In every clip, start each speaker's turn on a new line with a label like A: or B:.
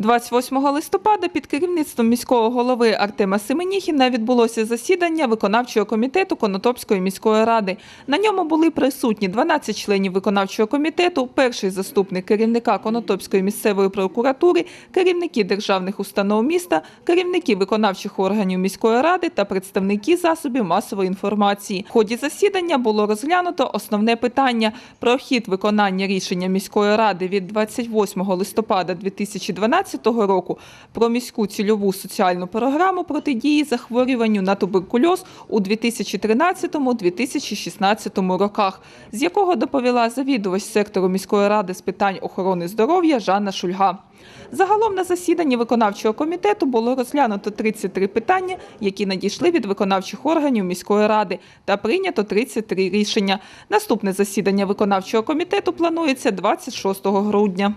A: 28 листопада під керівництвом міського голови Артема Семеніхіна відбулося засідання виконавчого комітету Конотопської міської ради. На ньому були присутні 12 членів виконавчого комітету, перший заступник керівника Конотопської місцевої прокуратури, керівники державних установ міста, керівники виконавчих органів міської ради та представники засобів масової інформації. В ході засідання було розглянуто основне питання про хід виконання рішення міської ради від 28 листопада 2012 року про міську цільову соціальну програму протидії захворюванню на туберкульоз у 2013-2016 роках, з якого доповіла завідувач сектору міської ради з питань охорони здоров'я Жанна Шульга. Загалом на засіданні виконавчого комітету було розглянуто 33 питання, які надійшли від виконавчих органів міської ради, та прийнято 33 рішення. Наступне засідання виконавчого комітету планується 26 грудня.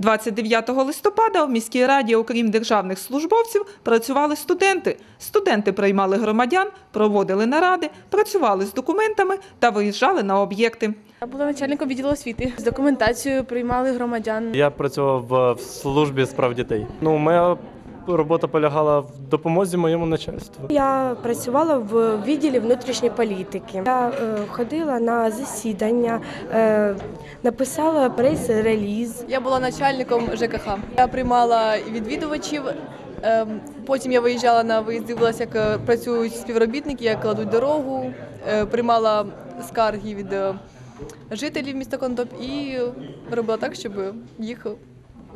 A: 29 листопада в міській раді, окрім державних службовців, працювали студенти. Студенти приймали громадян, проводили наради, працювали з документами та виїжджали на об'єкти.
B: Я була начальником відділу освіти. З документацією приймали громадян.
C: Я працював в- службі справ дітей. Ну, моя робота полягала в допомозі моєму начальству.
D: Я працювала в відділі внутрішньої політики. Я е, ходила на засідання, е, написала прес-реліз.
B: Я була начальником ЖКХ. Я приймала відвідувачів. ем, Потім я виїжджала на виїзд, дивилася, як е, працюють співробітники, як кладуть дорогу, е, приймала скарги від е, жителів міста Конотоп і робила так, щоб їх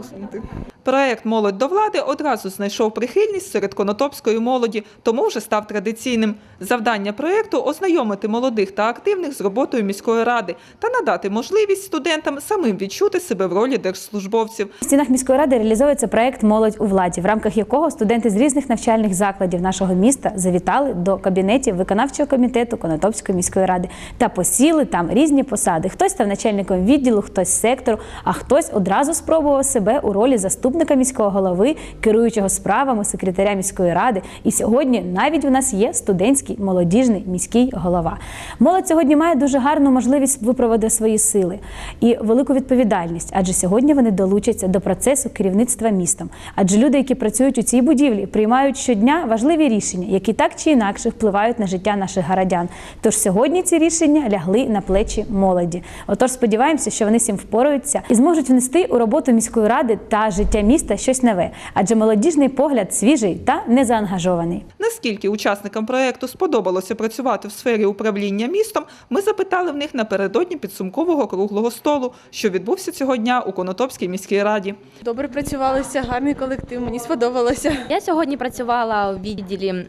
B: усунути.
A: Проект Молодь до влади одразу знайшов прихильність серед конотопської молоді, тому вже став традиційним. Завдання проекту ознайомити молодих та активних з роботою міської ради та надати можливість студентам самим відчути себе в ролі держслужбовців.
E: В стінах міської ради реалізується проект Молодь у владі, в рамках якого студенти з різних навчальних закладів нашого міста завітали до кабінетів виконавчого комітету Конотопської міської ради та посіли там різні посади. Хтось став начальником відділу, хтось сектору, а хтось одразу спробував себе у ролі заступника міського голови, керуючого справами секретаря міської ради. І сьогодні навіть у нас є студентський молодіжний міський голова. Молодь сьогодні має дуже гарну можливість випроводити свої сили і велику відповідальність, адже сьогодні вони долучаться до процесу керівництва містом. Адже люди, які працюють у цій будівлі, приймають щодня важливі рішення, які так чи інакше впливають на життя наших городян. Тож сьогодні ці рішення лягли на плечі молоді. Отож, сподіваємося, що вони цим впораються і зможуть внести у роботу міської ради та життя міста щось нове, адже молодіжний погляд свіжий та незаангажований.
A: Наскільки учасникам проекту сподобалося працювати в сфері управління містом, ми запитали в них напередодні підсумкового круглого столу, що відбувся цього дня у Конотопській міській раді.
B: Добре працювалися, гарний колектив, мені сподобалося.
F: Я сьогодні працювала у відділі.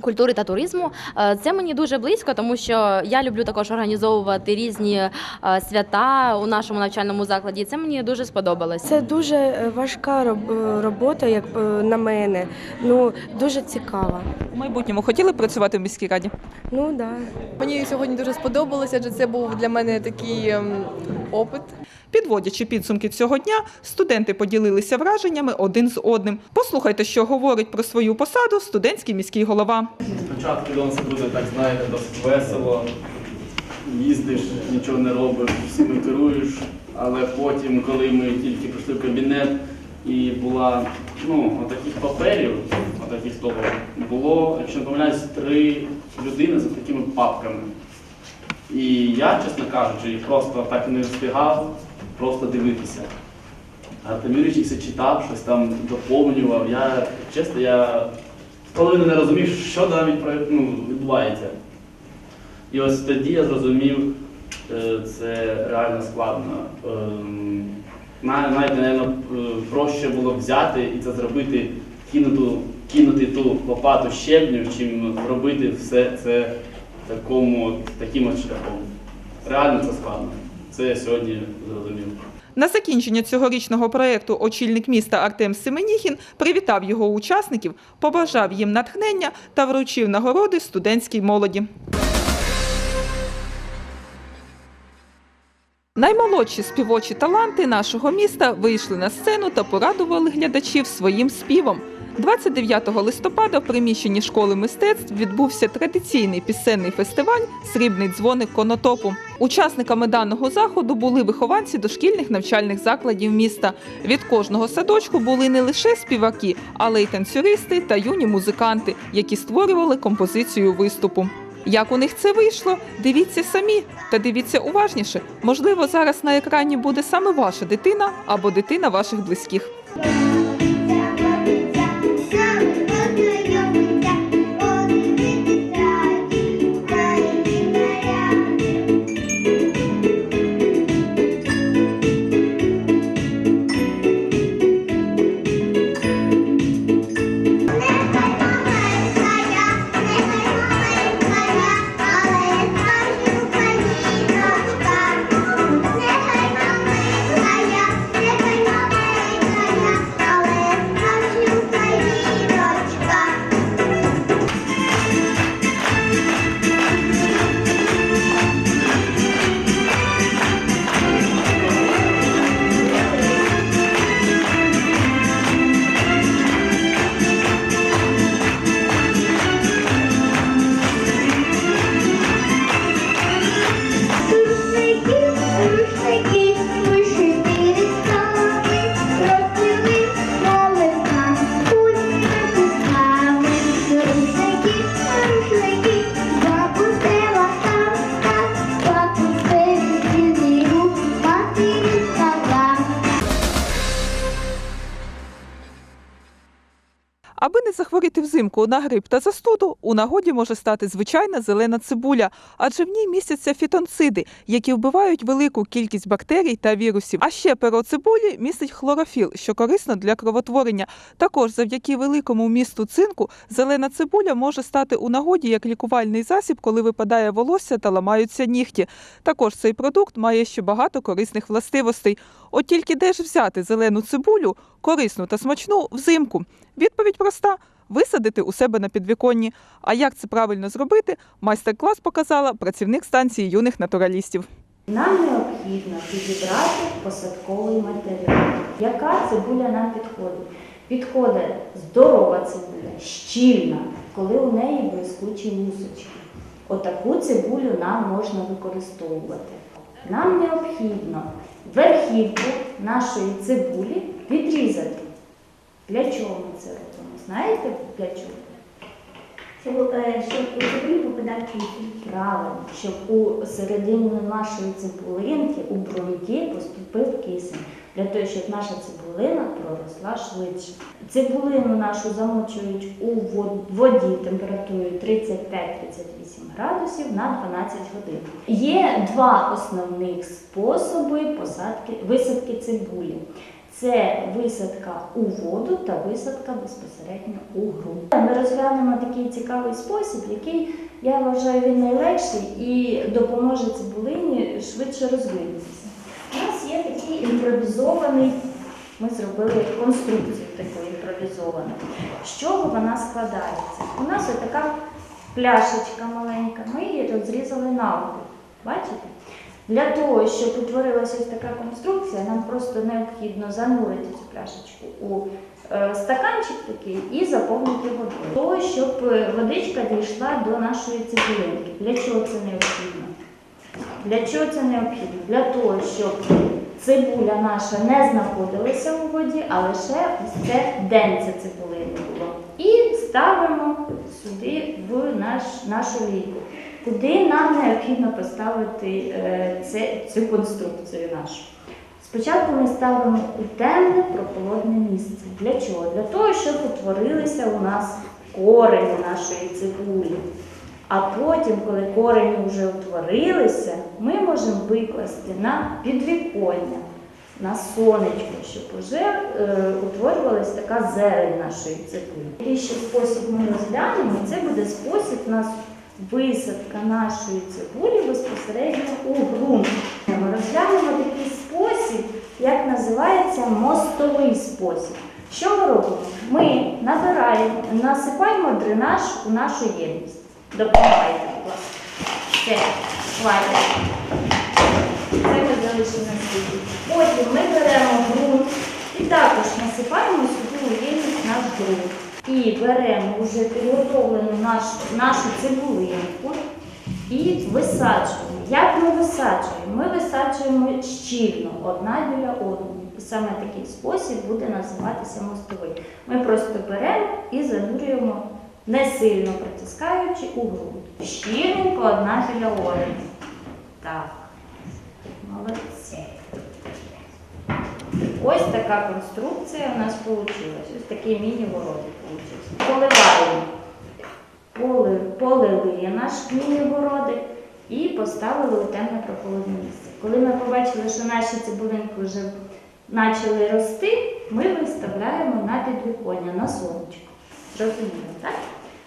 F: Культури та туризму Е, це мені дуже близько, тому що я люблю також організовувати різні е, свята у нашому навчальному закладі. Це мені дуже сподобалось.
D: Це дуже е, важка робота, як на мене. Ну дуже цікава.
A: У майбутньому хотіли працювати в міській раді?
D: Ну да.
B: Мені сьогодні дуже сподобалося, адже це був для мене такий ем, опит.
A: Підводячи підсумки цього дня, студенти поділилися враженнями один з одним. Послухайте, що говорить про свою посаду студентський міський голова.
G: Спочатку воно все буде так, знаєте, досить весело. Їздиш, нічого не робиш, всіми керуєш. Але потім, коли ми тільки прийшли в кабінет і була ну, отаких паперів, отаких столів, було, якщо не помиляюсь, три людини за такими папками. І я, чесно кажучи, просто так не встигав просто дивитися. А Тамірич їх все читав, щось там доповнював. Я, чесно, я половину не розумів, що навіть ну, відбувається. І ось тоді я зрозумів, е, це реально складно. Ем, Навіть, напевно, проще було взяти і це зробити, кинути, кинути ту лопату щебню, чим робити все це такому, таким от шляхом. Реально це складно. Це я сьогодні зрозумів.
A: На закінчення цьогорічного проекту очільник міста Артем Семеніхін привітав його учасників, побажав їм натхнення та вручив нагороди студентській молоді. Наймолодші співочі таланти нашого міста вийшли на сцену та порадували глядачів своїм співом. 29 листопада в приміщенні школи мистецтв відбувся традиційний пісенний фестиваль Срібний дзвоник Конотопу. Учасниками даного заходу були вихованці дошкільних навчальних закладів міста. Від кожного садочку були не лише співаки, але й танцюристи та юні музиканти, які створювали композицію виступу. Як у них це вийшло? Дивіться самі та дивіться уважніше. Можливо, зараз на екрані буде саме ваша дитина або дитина ваших близьких. Захворіти взимку на грип та застуду, у нагоді може стати звичайна зелена цибуля, адже в ній містяться фітонциди, які вбивають велику кількість бактерій та вірусів. А ще перо цибулі містить хлорофіл, що корисно для кровотворення. Також завдяки великому вмісту цинку зелена цибуля може стати у нагоді як лікувальний засіб, коли випадає волосся та ламаються нігті. Також цей продукт має ще багато корисних властивостей. От тільки де ж взяти зелену цибулю, корисну та смачну взимку? Відповідь проста: висадити у себе на підвіконні. А як це правильно зробити? Майстер-клас показала працівник станції юних натуралістів.
H: Нам необхідно підібрати посадковий матеріал. Яка цибуля нам підходить? Підходить здорова цибуля, щільна, коли у неї блискучі лусочки. Отаку цибулю нам можна використовувати. Нам необхідно верхівку нашої цибулі відрізати. Для чого ми це робимо? Знаєте для чого?
I: Щоб, е, у цибулю попадав.
H: Правильно, щоб у середину нашої цибулинки, у бруньки поступив кисень, для того, щоб наша цибулина проросла швидше. Цибулину нашу замочують у воді температурою 35-38 градусів на 12 годин. Є два основних способи посадки, висадки цибулі. Це висадка у воду та висадка безпосередньо у ґрунт. Ми розглянемо такий цікавий спосіб, який я вважаю він найлегший і допоможе цибулині швидше розвинутися. У нас є такий імпровізований, ми зробили конструкцію таку імпровізовану. З чого вона складається? У нас ось така пляшечка маленька, ми її розрізали навпіл. Бачите? Для того, щоб утворилася ось така конструкція, нам просто необхідно занурити цю пляшечку у е, стаканчик такий і заповнити водою. Для того, щоб е, водичка дійшла до нашої цибулинки. Для чого це необхідно? Для чого це необхідно? Для того, щоб цибуля наша не знаходилася у воді, а лише ось це денце цибулини було. І ставимо сюди в наш, нашу лійку, куди нам необхідно поставити е, цю конструкцію нашу. Спочатку ми ставимо у темне прохолодне місце. Для чого? Для того, щоб утворилися у нас корені нашої цибулі. А потім, коли корені вже утворилися, ми можемо викласти на підвіконня, на сонечко, щоб вже е, утворювалася така зелень нашої цибулі. Ще спосіб ми розглянемо, це буде спосіб нас висадка нашої цибулі безпосередньо у ґрунт. Ми розглянемо такий спосіб, як називається мостовий спосіб. Що ми робимо? Ми набираємо, насипаємо дренаж у нашу ємність. Допомагайте, будь ласка. Все, хватить. Це ми залишимо світі. Потім ми беремо ґрунт і також насипаємо сюди у ємність наш ґрунт. І беремо вже підготовлену нашу, нашу цибулинку і висаджуємо Як ми висаджуємо? Ми висаджуємо щільно одна біля одної. Саме такий спосіб буде називатися мостовий. Ми просто беремо і занурюємо, не сильно притискаючи у ґрунт. Щільненько одна біля одної. Так. Молодці. Ось така конструкція у нас вийшла. Ось такий міні-городик вийшов. Поливаємо. Поли- Полили наш міні-городик і поставили у темне прохолодне місце. Коли ми побачили, що наші цибулинки вже почали рости, ми виставляємо на підвіконня, на сонечко. Зрозуміло, так?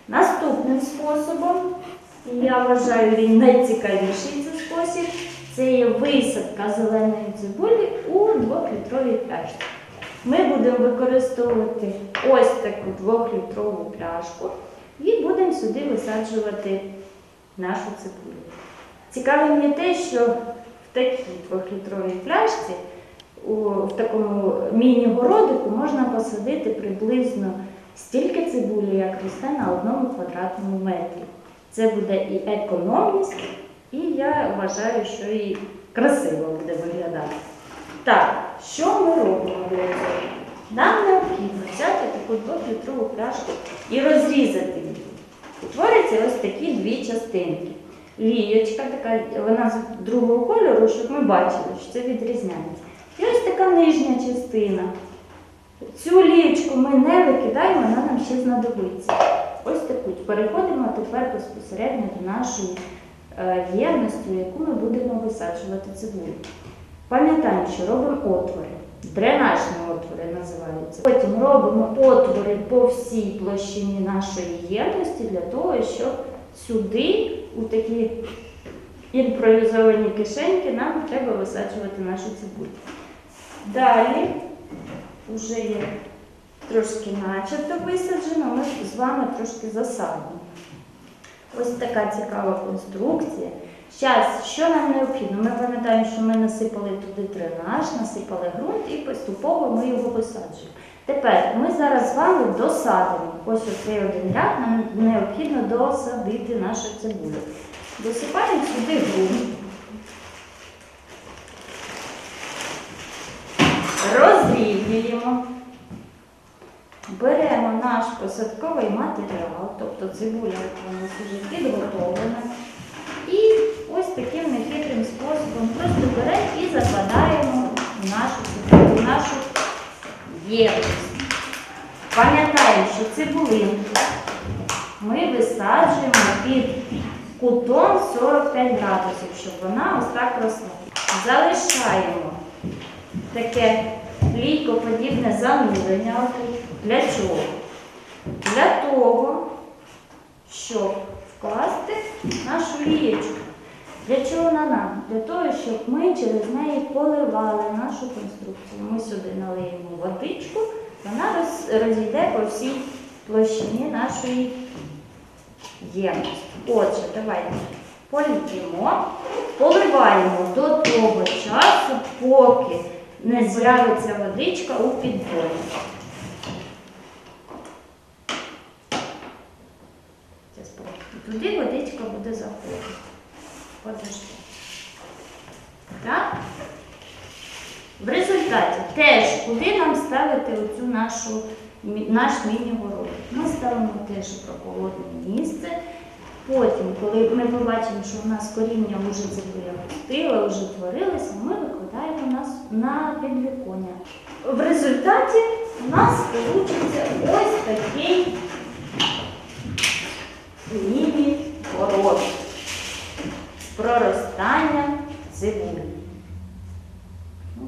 H: Наступним способом, я вважаю, він найцікавіший цей спосіб, це є висадка зеленої цибулі у двохлітровій пляшці. Ми будемо використовувати ось таку двохлітрову пляшку і будемо сюди висаджувати нашу цибулю. Цікаве мені те, що в такій двохлітровій пляшці, у, в такому міні-городику можна посадити приблизно стільки цибулі, як росте на одному квадратному метрі. Це буде і економність, і я вважаю, що і красиво буде виглядати. Так, що ми робимо для цього? Нам необхідно взяти таку двохлітрову пляшку і розрізати її. Утворяться ось такі дві частинки. Лієчка така, вона з другого кольору, щоб ми бачили, що це відрізняється. І ось така нижня частина. Цю лієчку ми не викидаємо, вона нам ще знадобиться. Ось таку. Переходимо тепер безпосередньо до нашої е, ємності, яку ми будемо висаджувати цибулю. Пам'ятаємо, що робимо отвори. Дренажні отвори називаються. Потім робимо отвори по всій площині нашої ємності для того, щоб сюди, у такі імпровізовані кишеньки, нам треба висаджувати нашу цибулю. Далі вже є трошки начебто висаджено, ми з вами трошки засадимо. Ось така цікава конструкція. Зараз, що нам необхідно? Ми пам'ятаємо, що ми насипали туди дренаж, насипали ґрунт і поступово ми його висаджуємо. Тепер ми зараз з вами досадимо. Ось оцей один ряд нам необхідно досадити нашу цибулю. Досипаємо сюди ґрунт. Розрівнюємо. Беремо наш посадковий матеріал, тобто цибуля у нас вже підготовлена. Ось таким нехитрим способом просто беремо і закладаємо в нашу цибулю, в нашу ємність. Пам'ятаємо, що цибулинку ми висаджуємо під кутом 45 градусів, щоб вона ось так росла. Залишаємо таке лійкоподібне занурення. Для чого? Для того, щоб вкласти нашу лієчку. Для чого вона нам? Для того, щоб ми через неї поливали нашу конструкцію. Ми сюди налиємо водичку, вона розійде по всій площині нашої ємності. Отже, давайте політимо, поливаємо до того часу, поки не з'явиться водичка у спробуємо. Туди водичка буде заходити. Подожди. Так? В результаті теж, куди нам ставити оцю нашу, наш міні-город? Ми ставимо теж у прохолодне місце. Потім, коли ми побачимо, що у нас коріння вже пустила, вже творилося, ми викладаємо нас на підвіконня. В результаті у нас вийде ось такий міні-город з проростанням цибулі. Ну.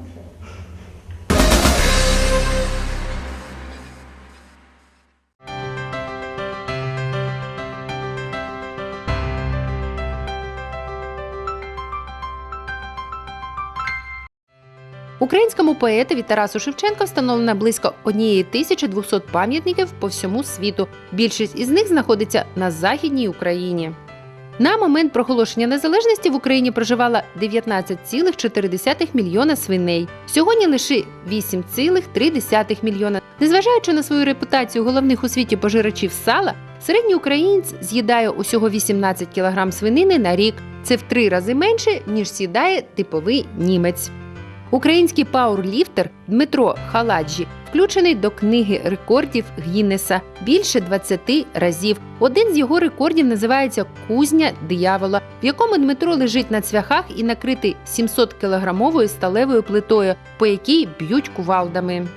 J: Українському поетові Тарасу Шевченко встановлено близько 1200 пам'ятників по всьому світу. Більшість із них знаходиться на Західній Україні. На момент проголошення незалежності в Україні проживало 19,4 мільйона свиней. Сьогодні лише 8,3 мільйона. Незважаючи на свою репутацію головних у світі пожирачів сала, середній українець з'їдає усього 18 кг свинини на рік. Це в три рази менше, ніж сідає типовий німець. Український пауерліфтер Дмитро Халаджі включений до книги рекордів Гіннеса більше 20 разів. Один з його рекордів називається Кузня диявола, в якому Дмитро лежить на цвяхах і накритий 700 кілограмовою сталевою плитою, по якій б'ють кувалдами.